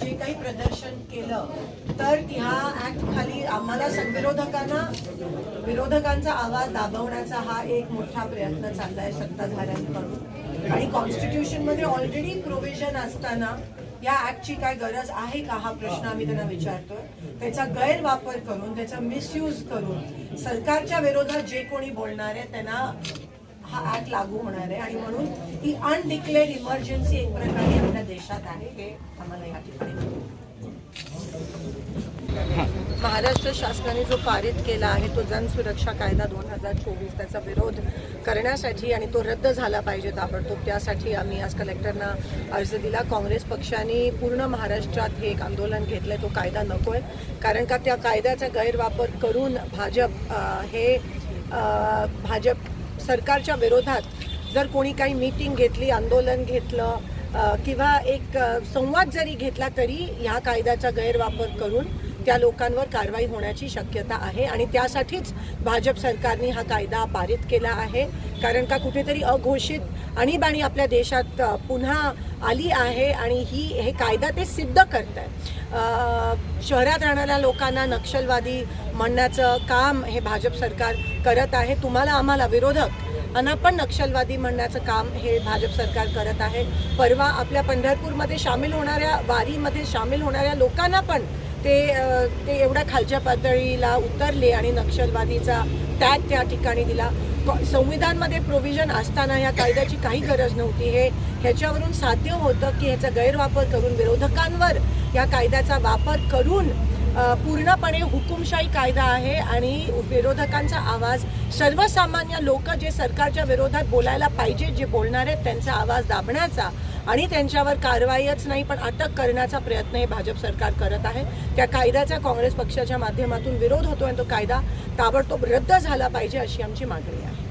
जे काही प्रदर्शन केलं तर ह्या ऍक्ट खाली आम्हाला संविरोधकांना विरोधकांचा आवाज दाबवण्याचा हा एक मोठा प्रयत्न चाललाय सत्ताधाऱ्यांकडून. आणि कॉन्स्टिट्यूशनमध्ये ऑलरेडी प्रोव्हिजन असताना या ऍक्टची काय गरज आहे का? हा प्रश्न आम्ही त्यांना विचारतोय. त्याचा गैरवापर करून त्याचा मिसयूज करून सरकारच्या विरोधात जे कोणी बोलणार आहे त्यांना हा ऍक्ट लागू होणार आहे. आणि म्हणून ही अनडिक्लेअर्ड इमर्जन्सी एक प्रकारे आपल्या देशात आहे हे आम्हाला या ठिकाणी महाराष्ट्र शासनाने जो पारित केला आहे तो जनसुरक्षा कायदा दोन हजार चोवीस त्याचा विरोध करण्यासाठी आणि तो रद्द झाला पाहिजे ताबडतोब त्यासाठी आम्ही आज कलेक्टरना अर्ज दिला. काँग्रेस पक्षाने पूर्ण महाराष्ट्रात हे एक आंदोलन घेतलंय तो कायदा नको आहे कारण का त्या कायद्याचा गैरवापर करून भाजप हे भाजप सरकारच्या विरोधात जर कोणी काही मीटिंग घेतली आंदोलन घेतलं किंवा एक संवाद जरी घेतला तरी ह्या कायद्याचा गैरवापर करून त्या लोकांवर कारवाई होण्याची शक्यता आहे आणि त्यासाठीच भाजप सरकारने हा कायदा पारित केला आहे. कारण का कुठेतरी अघोषित आणीबाणी आपल्या देशात पुन्हा आली आहे आणि ही हे कायदा ते सिद्ध करत आहे शहरात राहणाऱ्या लोकांना नक्षलवादी म्हणण्याचं काम हे भाजप सरकार करत आहे. तुम्हाला आम्हाला विरोधक आणि पण नक्षलवादी म्हणण्याचं काम हे भाजप सरकार करत आहे. परवा आपल्या पंढरपूरमध्ये सामील होणाऱ्या वारीमध्ये सामील होणाऱ्या लोकांना पण ते ते एवढ्या खालच्या पातळीला उतरले आणि नक्षलवादीचा टॅग त्या ठिकाणी दिला. संविधानमध्ये प्रोव्हिजन असताना या कायद्याची काही गरज नव्हती. हे ह्याच्यावरून साध्य होतं की ह्याचा गैरवापर करून विरोधकांवर या कायद्याचा वापर करून पूर्णपणे हुकुमशाही कायदा आहे आणि विरोधकांचा आवाज सर्वसामान्य लोक जे सरकारच्या विरोधात बोलायला पाहिजे जे बोलणार आहेत त्यांचा आवाज दाबण्याचा आणि त्यांच्यावर कारवाईच नाही पण अटक करण्याचा प्रयत्न हे भाजप सरकार करत आहे. त्या कायद्याचा काँग्रेस पक्षाच्या माध्यमातून विरोध होतो आणि तो कायदा ताबडतोब रद्द झाला पाहिजे अशी आमची मागणी आहे.